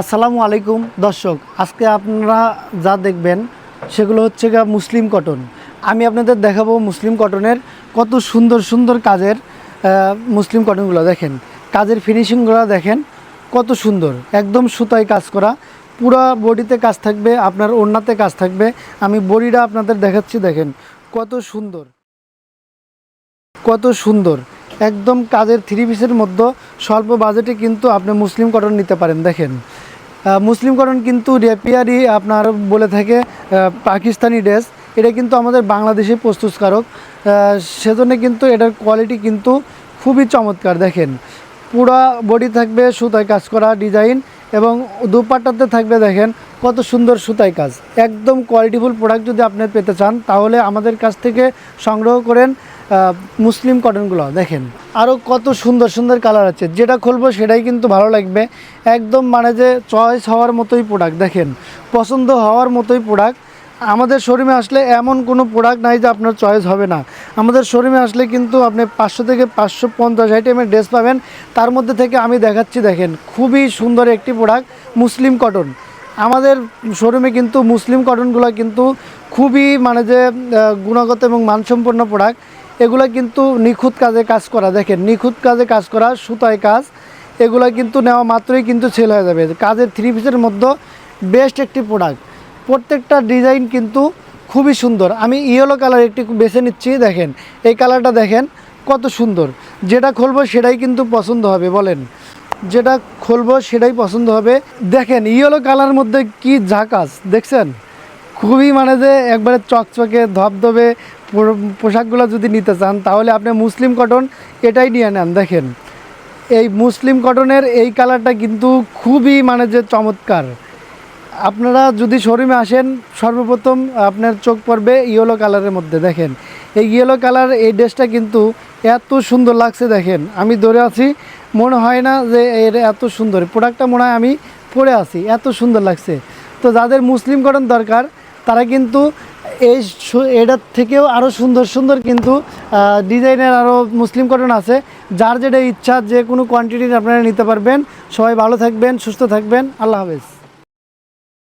আসসালামু আলাইকুম, দর্শক। আজকে আপনারা যা দেখবেন সেগুলো হচ্ছে গা মুসলিম কটন। আমি আপনাদের দেখাবো মুসলিম কটনের কত সুন্দর সুন্দর কাজের মুসলিম কটনগুলো দেখেন। কাজের ফিনিশিংগুলো দেখেন, কত সুন্দর। একদম সুতায় কাজ করা, পুরা বডিতে কাজ থাকবে, আপনার ওড়নাতে কাজ থাকবে। আমি বডিটা আপনাদের দেখাচ্ছি, দেখেন, কত সুন্দর। কত সুন্দর। একদম কাজের থ্রি পিসের মধ্যে স্বল্প বাজেটে কিন্তু আপনি মুসলিম কটন নিতে পারেন, দেখেন। আহ, মুসলিম কটন কিন্তু রেপিয়ারি আপনার বলে থাকে পাকিস্তানি ড্রেস। এটা কিন্তু আমাদের বাংলাদেশে প্রস্তুতকারক। সেজন্য কিন্তু এটার কোয়ালিটি কিন্তু খুবই চমৎকার দেখেন। পুরা বডি থাকবে সুতায় কাজ করা ডিজাইন এবং দুপাট্টাতে থাকবে দেখেন কত সুন্দর সুতায় কাজ। একদম কোয়ালিটিফুল প্রোডাক্ট যদি আপনি পেতে চান, তাহলে আমাদের কাছ থেকে সংগ্রহ করেন মুসলিম কটনগুলো দেখেন আরও কত সুন্দর সুন্দর কালার আছে। যেটা খুলবো সেটাই কিন্তু ভালো লাগবে। একদম মানে যে চয়েস হওয়ার মতোই প্রোডাক্ট দেখেন, পছন্দ হওয়ার মতোই প্রোডাক্ট আমাদের শোরুমে আসলে এমন কোনো প্রোডাক্ট নাই যে আপনার চয়েস হবে না। আমাদের শোরুমে আসলে কিন্তু আপনি পাঁচশো থেকে পাঁচশো পঞ্চাশ আইটেমের ড্রেস পাবেন। তার মধ্যে থেকে আমি দেখাচ্ছি, দেখেন, খুবই সুন্দর একটি প্রোডাক্ট মুসলিম কটন আমাদের শোরুমে কিন্তু মুসলিম কটনগুলো কিন্তু খুবই মানে যে গুণগত এবং মানসম্পন্ন প্রোডাক্ট এগুলো কিন্তু নিখুঁত কাজে কাজ করা। দেখেন, নিখুঁত কাজে কাজ করা, সুতায় কাজ। এগুলো কিন্তু নেওয়া মাত্রই কিন্তু সেল হয়ে যাবে। কাজের থ্রি পিসের মধ্যে বেস্ট একটি প্রোডাক্ট প্রত্যেকটা ডিজাইন কিন্তু খুবই সুন্দর। আমি ইয়েলো কালার একটি বেছে নিচ্ছি, দেখেন। এই কালারটা দেখেন, কত সুন্দর। যেটা খুলবো সেটাই কিন্তু পছন্দ হবে, বলেন। যেটা খুলবো সেটাই পছন্দ হবে। দেখেন, ইয়েলো কালার মধ্যে কি ঝাকাস, দেখছেন? খুবই মানে যে একবারে চকচকে, ধবধবে পোশাকগুলো যদি নিতে চান, তাহলে আপনি মুসলিম কটন এটাই নিয়ে নেন, দেখেন। এই মুসলিম কটনের এই কালারটা কিন্তু খুবই মানে যে চমৎকার। আপনারা যদি শোরুমে আসেন, সর্বপ্রথম আপনার চোখ পড়বে ইয়েলো কালারের মধ্যে, দেখেন। এই ইয়েলো কালার এই ড্রেসটা কিন্তু এত সুন্দর লাগছে, দেখেন। আমি ধরে আছি, মনে হয় না যে এর এত সুন্দর। প্রোডাক্টটা মনে হয় আমি পরে আছি, এত সুন্দর লাগছে। তো যাদের মুসলিম কটন দরকার, তারা কিন্তু এই এটার থেকেও আরও সুন্দর সুন্দর কিন্তু ডিজাইনের আরও মুসলিম কটন আছে। যার যেটা ইচ্ছা, যে কোনো কোয়ান্টিটির আপনারা নিতে পারবেন। সবাই ভালো থাকবেন, সুস্থ থাকবেন। আল্লাহ হাফেজ।